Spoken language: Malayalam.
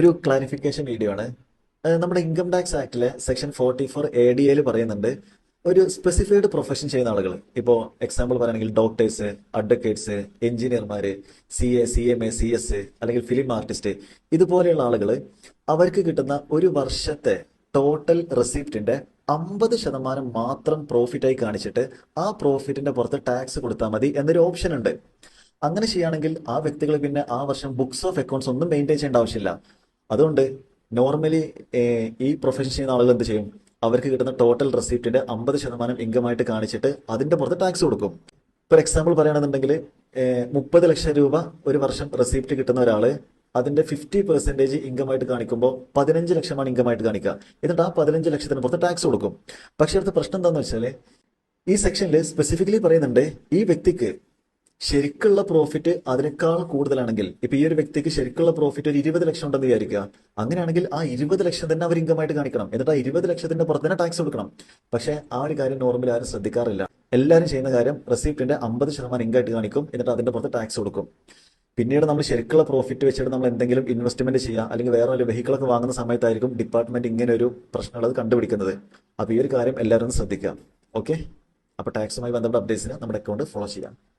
ഒരു ക്ലാരിഫിക്കേഷൻ വീഡിയോ ആണ്. നമ്മുടെ income tax ആക്ടിലെ section forty four A D എയിൽ പറയുന്നുണ്ട് ഒരു സ്പെസിഫൈഡ് പ്രൊഫഷൻ ചെയ്യുന്ന ആളുകൾ ഇപ്പോൾ എക്സാമ്പിൾ പറയുകയാണെങ്കിൽ ഡോക്ടേഴ്സ് അഡ്വക്കേറ്റ്സ് എഞ്ചിനീയർമാർ C A C M A C S അല്ലെങ്കിൽ ഫിലിം ആർട്ടിസ്റ്റ് ഇതുപോലെയുള്ള ആളുകൾ അവർക്ക് കിട്ടുന്ന ഒരു വർഷത്തെ ടോട്ടൽ റെസിപ്റ്റിന്റെ അമ്പത് ശതമാനം മാത്രം പ്രോഫിറ്റായി കാണിച്ചിട്ട് ആ പ്രോഫിറ്റിന്റെ പുറത്ത് ടാക്സ് കൊടുത്താൽ മതി എന്നൊരു ഓപ്ഷൻ ഉണ്ട്. അങ്ങനെ ചെയ്യുകയാണെങ്കിൽ ആ വ്യക്തികൾ പിന്നെ ആ വർഷം ബുക്സ് ഓഫ് അക്കൗണ്ട്സ് ഒന്നും മെയിന്റെയിൻ ചെയ്യേണ്ട ആവശ്യമില്ല. അതുകൊണ്ട് നോർമലി ഈ പ്രൊഫഷൻ ചെയ്യുന്ന ആളുകൾ എന്ത് ചെയ്യും? അവർക്ക് കിട്ടുന്ന ടോട്ടൽ റെസിപ്റ്റിന്റെ അമ്പത് ശതമാനം ഇൻകമായിട്ട് കാണിച്ചിട്ട് അതിന്റെ പുറത്ത് ടാക്സ് കൊടുക്കും. ഫോർ എക്സാമ്പിൾ പറയുകയാണെന്നുണ്ടെങ്കിൽ മുപ്പത് ലക്ഷം രൂപ ഒരു വർഷം റെസിപ്റ്റ് കിട്ടുന്ന ഒരാൾ അതിന്റെ ഫിഫ്റ്റി പെർസെന്റേജ് ഇൻകമായിട്ട് കാണിക്കുമ്പോൾ പതിനഞ്ച് ലക്ഷമാണ് ഇൻകമായിട്ട് കാണിക്കുക. എന്നിട്ട് ആ പതിനഞ്ച് ലക്ഷത്തിന് പുറത്ത് ടാക്സ് കൊടുക്കും. പക്ഷെ അടുത്ത പ്രശ്നം എന്താണെന്ന് വെച്ചാൽ ഈ സെക്ഷനിൽ സ്പെസിഫിക്കലി പറയുന്നുണ്ട് ഈ വ്യക്തിക്ക് ശരിക്കുള്ള പ്രോഫിറ്റ് അതിനേക്കാൾ കൂടുതലാണെങ്കിൽ ഇപ്പൊ ഈ ഒരു വ്യക്തിക്ക് ശരിക്കുള്ള പ്രോഫിറ്റ് ഒരു ഇരുപത് ലക്ഷം ഉണ്ടെന്ന് വിചാരിക്കുക. അങ്ങനെയാണെങ്കിൽ ആ ഇരുപത് ലക്ഷം തന്നെ അവർ ഇൻകം ആയിട്ട് കാണിക്കണം. എന്നിട്ട് ആ ഇരുപത് ലക്ഷത്തിന്റെ പുറത്ത് തന്നെ ടാക്സ് കൊടുക്കണം. പക്ഷേ ആ ഒരു കാര്യം നോർമൽ ആരും ശ്രദ്ധിക്കാറില്ല. എല്ലാവരും ചെയ്യുന്ന കാര്യം റെസിപ്റ്റിന്റെ അമ്പത് ശതമാനം ഇൻകം ആയിട്ട് കാണിക്കും. എന്നിട്ട് അതിന്റെ പുറത്ത് ടാക്സ് കൊടുക്കും. പിന്നീട് നമ്മൾ ശരിക്കുള്ള പ്രോഫിറ്റ് വെച്ചിട്ട് നമ്മൾ എന്തെങ്കിലും ഇൻവെസ്റ്റ്മെന്റ് ചെയ്യുക അല്ലെങ്കിൽ വേറെ ഒരു വെഹിക്കിൾ ഒക്കെ വാങ്ങുന്ന സമയത്തായിരിക്കും ഡിപ്പാർട്ട്മെന്റ് ഇങ്ങനെ ഒരു പ്രശ്നമുള്ളത് കണ്ടുപിടിക്കുന്നത്. അപ്പോൾ ഈ ഒരു കാര്യം എല്ലാവരും ശ്രദ്ധിക്കുക. ഓക്കെ അപ്പോൾ ടാക്സുമായി ബന്ധപ്പെട്ട അപ്ഡേറ്റ്സിന് നമ്മുടെ അക്കൗണ്ട് ഫോളോ ചെയ്യാം.